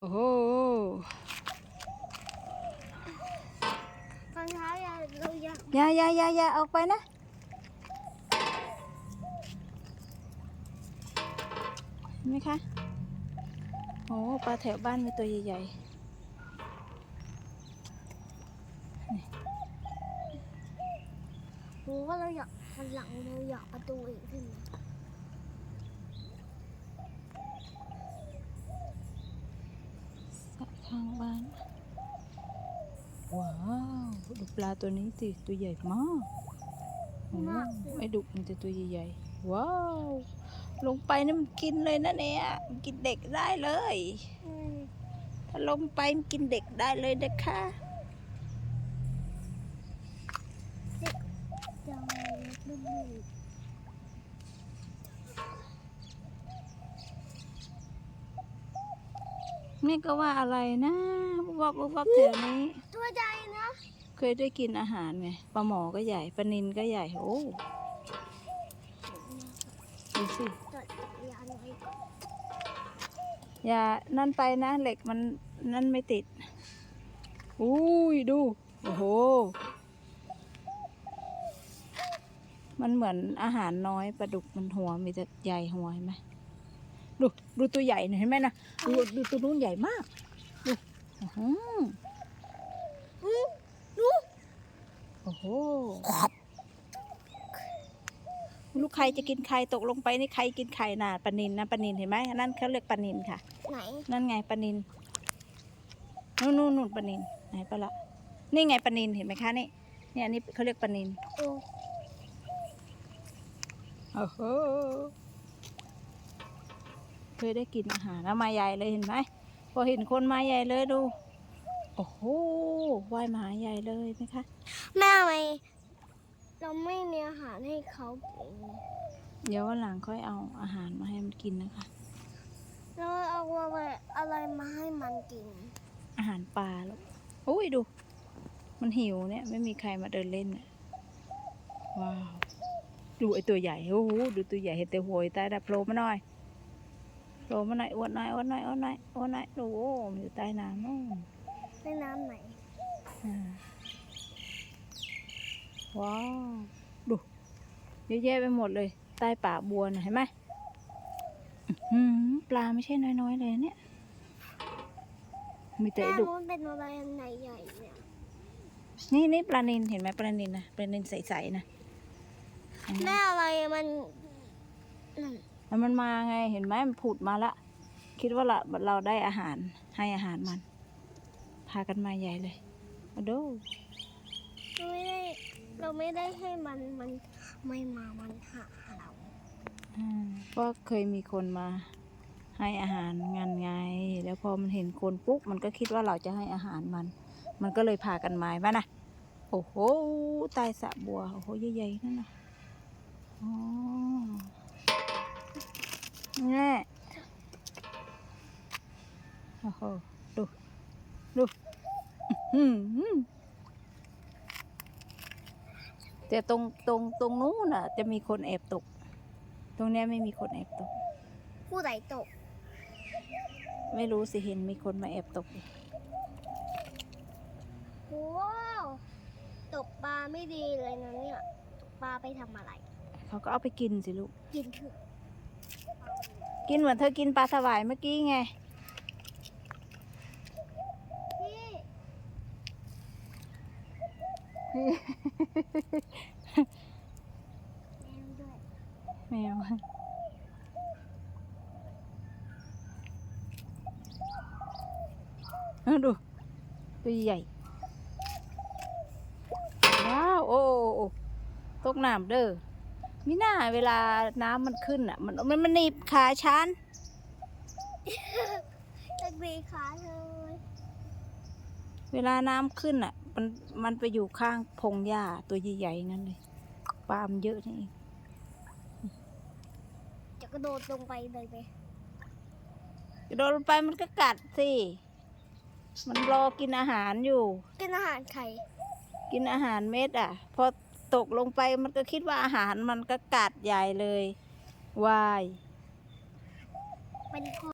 โอ้โหตอนเช้าอย่าเราอยากอย่าอย่าอย่าอย่าออกไปนะ เห็นไหมคะ โอ้ปลาแถวบ้านมีตัวใหญ่รู้ว่าเราอยากวันหลังเราอยากประตูอีกขึ้นมาๆสระ ข้างบ้าน ว้าว ดูปลาตัวนี้สิตัวใหญ่มากโอ้ไม่ดุมันแต่ตัวใหญ่ๆ ว้าว ลงไปนี่มันกินเลยนะเนี่ยมันกินเด็กได้เลยอืมถ้าลงไปมันกินเด็กได้เลยนะคะจะบึ้ม บึ้มแม่ก็ว่าอะไรนะวับวับวับแถวนี้ ตัวใหญ่นะ เคยได้กินอาหารไงปลาหมอก็ใหญ่ปลานินก็ใหญ่ โอ้ดูสิตัดยาน้อยก่อนอย่านั่นไปนะเหล็กมันนั่นไม่ติด อุ้ยดู โอ้โห มันเหมือนอาหารน้อยปลาดุกมันหัวมีแต่ใหญ่หัวเห็นไหม ดูดูตัวใหญ่หน่อยเห็นไหมนะดูดูตัวนู้นใหญ่มากดูอื้อหืออืมดูโอ้โหลูกใครจะกินไข่ตกลงไปนี่ใครกินไข่น่ะปลานินนะปลานินเห็นไหมอันนั่นเขาเรียกปลานินค่ะไหนนั่นไงปลานินนู่นนู่นนู่นปลานินไหนปลาละนี่ไงปลานินเห็นไหมคะนี่เนี่ยอันนี้เขาเรียกปลานินโอ้โอ้โห เคยได้กินอาหารแล้วมาใหญ่เลยเห็นไหมพอเห็นคนมาใหญ่เลยดู โอ้โหว่ายมาหาใหญ่เลยนะคะ แม่ทำไมเราไม่มีอาหารให้เขากินเดี๋ยววันหลังค่อยเอาอาหารมาให้มันกินนะคะ แล้วเอาอะไรอะไรมาให้มันกิน อาหารปลาลูกโอ้ยดู มันหิวเนี่ย ไม่มีใครมาเดินเล่นเนี่ยว้าว ดูไอตัวใหญ่ โอ้โห ดูตัวใหญ่เห็นแต่หัวอยู่ใต้ดับโผล่มาหน่อย โผล่มาหน่อยอ้วนหน่อยอ้วนหน่อยอ้วนหน่อยอ้วนหน่อยดูโอ้มันอยู่ใต้น้ำนู่นในน้ำไหนอ่าว้าวดูเยอะแยะไปหมดเลย ใต้ป่าบัวน่ะเห็นไหมอื้อหือปลาไม่ใช่น้อยๆเลยเนี่ย มีแต่แม่ไอ้ดุมันเป็นอะไรอันไหนใหญ่เนี่ยนี่นี่ปลานินเห็นไหมปลานินนะปลานินใสๆนะเห็นไหมแม่อะไรมันนั่น แล้วมันมาไงเห็นไหมมันผุดมาละ คิดว่าเราเราได้อาหารให้อาหารมัน พากันมาใหญ่เลยมาดูเราไม่ได้เราไม่ได้ให้มันมันไม่มามันหาเราอ่าก็เคยมีคนมาให้อาหารงานไง แล้วพอมันเห็นคนปุ๊บมันก็คิดว่าเราจะให้อาหารมัน มันก็เลยพากันมามานะโอ้โหใตายสระบัวโอ้โหใหญ่ๆนั่นนะอ๋อ แน่โอ้โหดู ดูอื้อหือแต่ตรงตรงตรงนู้นน่ะ จะมีคนแอบตก ตรงเนี้ยไม่มีคนแอบตก ผู้ใดตก ไม่รู้สิเห็นมีคนมาแอบตกอยู่ว้าวตกปลาไม่ดีเลยนะเนี่ย ตกปลาไปทำอะไร เขาก็เอาไปกินสิลูก กินเถอะ กินเหมือนเธอกินปลาสวายเมื่อกี้ไง แมวด้วยแมวดูตัวใหญ่ ว้าว โอ้โอ้โอ้ตกน้ำเด้อ มิน่าเวลาน้ำมันขึ้นอะ มันมันมันหนีบขาฉันจะดีขาเลยเวลาน้ำขึ้นอะ มันมันไปอยู่ข้างพงหญ้าตัวใหญ่ๆนั่นเลยปลามนเยอะนี่เองจะกระโดดลงไปเลยไหมกระโดดลงไปมันก็กัดสิ มันรอกินอาหารอยู่ กินอาหารไข่กินอาหารเม็ดอะพอ ตกลงไปมันก็คิดว่าอาหารมันก็กัดใหญ่เลยวาย เป็นค